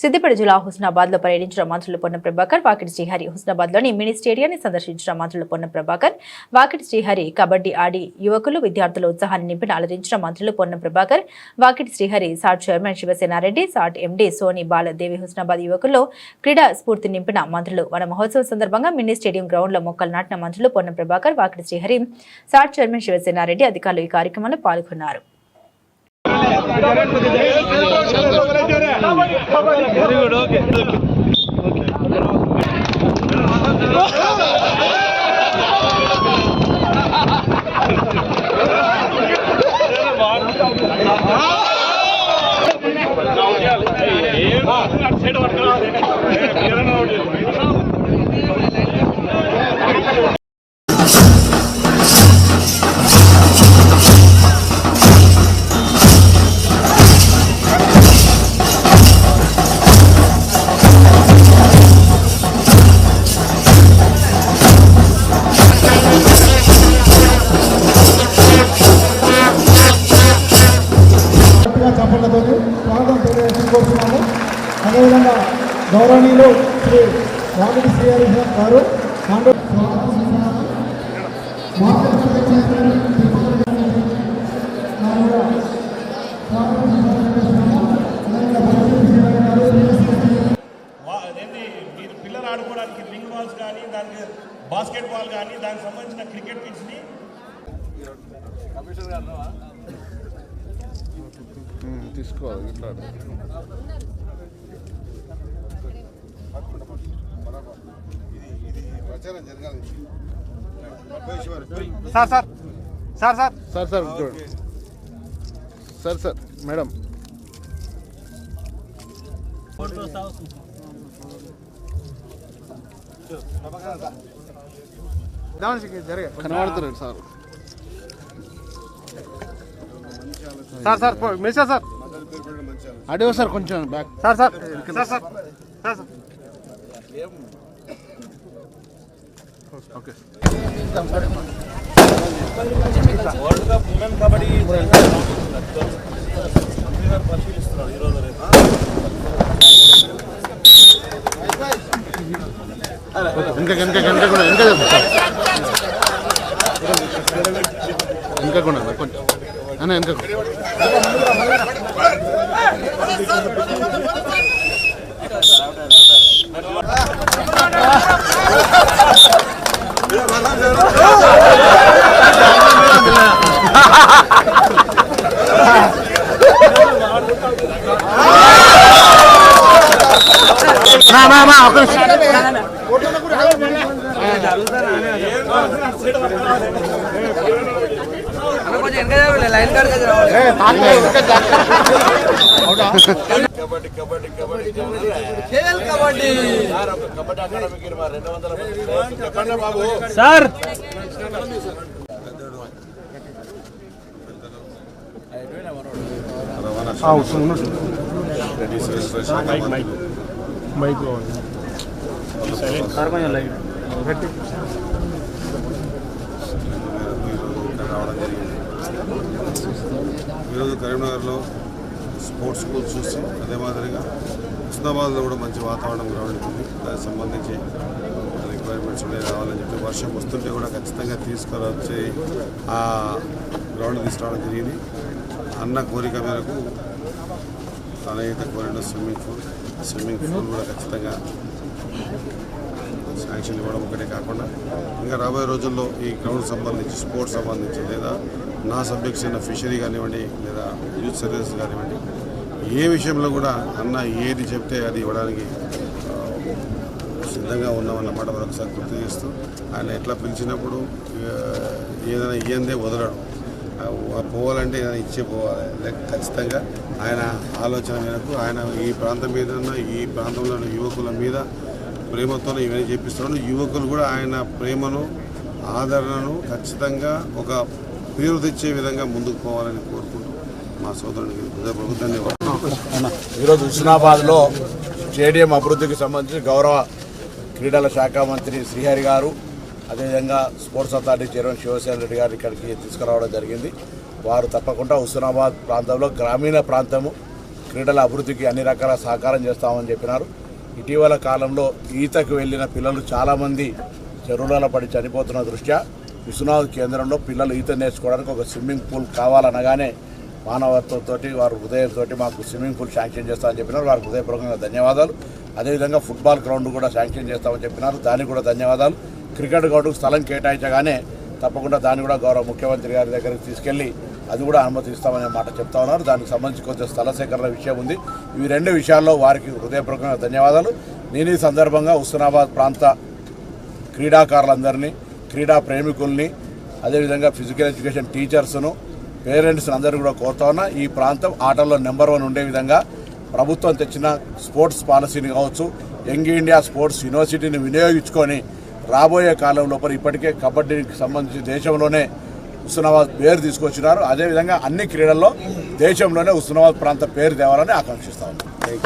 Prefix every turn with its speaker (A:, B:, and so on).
A: సిద్దిపేట జిల్లా హుస్నాబాద్లో పర్యటించిన మంత్రులు పొన్న ప్రభాకర్ వాకిటి శ్రీహరి హుస్నాబాద్లోని మినీ స్టేడియాన్ని సందర్శించిన మంత్రులు పొన్న ప్రభాకర్ వాకిటి శ్రీహరి కబడ్డీ ఆడి యువకులు విద్యార్థుల ఉత్సాహాన్ని నింపిన అలరించిన మంత్రులు Ponna Prabhakar Vakiti Srihari SAT chairman Shivasena Reddy SAT MD Soni Baladevi Husnabad యువకుల్లో క్రీడా స్ఫూర్తి నింపిన మంత్రులు వన మహోత్సవం సందర్భంగా మినీ స్టేడియం గ్రౌండ్లో మొక్కలు నాటిన మంత్రులు పొన్న ప్రభాకర్ వాకిటి శ్రీహరి సాట్ చైర్మన్ శివసేనారెడ్డి అధికారులు ఈ కార్యక్రమంలో పాల్గొన్నారు.
B: గట్టిగా Srihari garu
C: వా- అదేంటి మీరు పిల్లలు ఆడుకోవడానికి రింగ్ బాల్స్ కానీ దానికి బాస్కెట్ బాల్ కానీ దానికి సంబంధించిన క్రికెట్ కిట్స్ని
D: తీసుకోవాలి ఇట్లా. జరగాలి.
E: Sir sir. Sir
D: sir. Sir sir sir sir madam.
E: జరిగే.
D: కనబడుతున్నాడు sir.
E: Sir sir message sir.
D: అడిగో sir కొంచెం back.
E: Sir sir. Sir sir. Sir sir.
D: Okay.
C: World cup women kabaddi పరిశీలిస్తున్నారు ఈరోజు రేపు
D: ఇంకా కూడా ఇంకా చెప్పు సార్ ఇంకా కూడా కొంచెం అన్న ఇంకా మా మా మా ఒక నిమిషం.
C: కబడ్డీ కబడ్డీ కబడ్డీ కబడ్డీ కబడ్డీ అకాడమీకి ఇరవై రెండు వందల చెప్పండి బాబు
E: సార్.
F: రావడం జరిగింది. ఈరోజు కరీంనగర్లో స్పోర్ట్స్ స్కూల్ చూసి అదే మాదిరిగా హుస్నాబాద్లో కూడా మంచి వాతావరణం గ్రౌండ్ ఉంది దానికి సంబంధించి రిక్వైర్మెంట్స్ ఉన్నాయి రావాలని చెప్పి వర్షం వస్తుంటే కూడా ఖచ్చితంగా తీసుకురొచ్చి ఆ గ్రౌండ్ తీసుకురావడం జరిగింది. అన్న కోరిక మేరకు తనైతే కోరిన స్విమ్మింగ్ పూల్ స్విమ్మింగ్ పూల్ కూడా ఖచ్చితంగా శాంక్షన్ ఇవ్వడం ఒకటే కాకుండా ఇంకా రాబోయే రోజుల్లో ఈ గ్రౌండ్ సంబంధించి స్పోర్ట్స్ సంబంధించి లేదా నా సబ్జెక్ట్స్ అయిన ఫిషరీ కానివ్వండి లేదా యూత్ సర్వీసెస్ కానివ్వండి ఏ విషయంలో కూడా అన్న ఏది చెప్తే అది ఇవ్వడానికి సిద్ధంగా ఉన్నామన్నమాట మరొకసారి గుర్తు చేస్తూ ఆయన ఎట్లా పిలిచినప్పుడు ఏదైనా ఇయ్యందే వదలడు. ఆ, పోవాలంటే ఏదైనా ఇచ్చే పోవాలి. లేక ఖచ్చితంగా ఆయన ఆలోచన మేరకు ఆయన ఈ ప్రాంతం మీద ఉన్న ఈ ప్రాంతంలో ఉన్న యువకుల మీద ప్రేమతో ఇవన్నీ చేపిస్తున్నాడు యువకులు కూడా ఆయన ప్రేమను ఆదరణను ఖచ్చితంగా ఒక పేరు తెచ్చే విధంగా ముందుకు పోవాలని కోరుకుంటూ మా సోదరునికి హృదయపూర్వక ధన్యవాదాలు.
G: ఈరోజు హుస్నాబాద్లో స్టేడియం అభివృద్ధికి సంబంధించి గౌరవ క్రీడల శాఖ మంత్రి శ్రీహరి గారు అదేవిధంగా sports authority chairman Shivasena Reddy garu ఇక్కడికి తీసుకురావడం జరిగింది. వారు తప్పకుండా హుస్నాబాద్ ప్రాంతంలో గ్రామీణ ప్రాంతము క్రీడల అభివృద్ధికి అన్ని రకాల సహకారం చేస్తామని చెప్పినారు. ఇటీవల కాలంలో ఈతకు వెళ్ళిన పిల్లలు చాలామంది చెరువులలో పడి చనిపోతున్న దృష్ట్యా విశ్వనాథ్ కేంద్రంలో పిల్లలు ఈత నేర్చుకోవడానికి ఒక స్విమ్మింగ్ పూల్ కావాలనగానే మానవత్వంతో వారు హృదయంతో మాకు స్విమ్మింగ్ పూల్ శాంక్షన్ చేస్తామని చెప్పినారు. వారికి హృదయపూర్వకంగా ధన్యవాదాలు. అదేవిధంగా ఫుట్బాల్ గ్రౌండ్ కూడా శాంక్షన్ చేస్తామని చెప్పినారు. దానికి కూడా ధన్యవాదాలు. క్రికెట్ గ్రౌండ్కు స్థలం కేటాయించగానే తప్పకుండా దాన్ని కూడా గౌరవ ముఖ్యమంత్రి గారి దగ్గరికి తీసుకెళ్ళి అది కూడా అనుమతిస్తామనే మాట చెప్తా ఉన్నారు. దానికి సంబంధించి కొంచెం స్థల సేకరణ విషయం ఉంది. ఇవి రెండు విషయాల్లో వారికి హృదయపూర్వకంగా ధన్యవాదాలు. నేను ఈ సందర్భంగా హుస్నాబాద్ ప్రాంత క్రీడాకారులందరినీ క్రీడా ప్రేమికుల్ని అదేవిధంగా ఫిజికల్ ఎడ్యుకేషన్ టీచర్స్ను పేరెంట్స్ని అందరూ కూడా కోరుతా ఉన్నా. ఈ ప్రాంతం ఆటల్లో నెంబర్ వన్ ఉండే విధంగా ప్రభుత్వం తెచ్చిన స్పోర్ట్స్ పాలసీని కావచ్చు యంగ్ ఇండియా స్పోర్ట్స్ యూనివర్సిటీని వినియోగించుకొని రాబోయే కాలం లోపల ఇప్పటికే కబడ్డీకి సంబంధించి దేశంలోనే హుస్నాబాద్ పేరు తీసుకొచ్చినారు. అదేవిధంగా అన్ని క్రీడల్లో దేశంలోనే హుస్నాబాద్ ప్రాంత పేరు తేవాలని ఆకాంక్షిస్తా ఉన్నాం.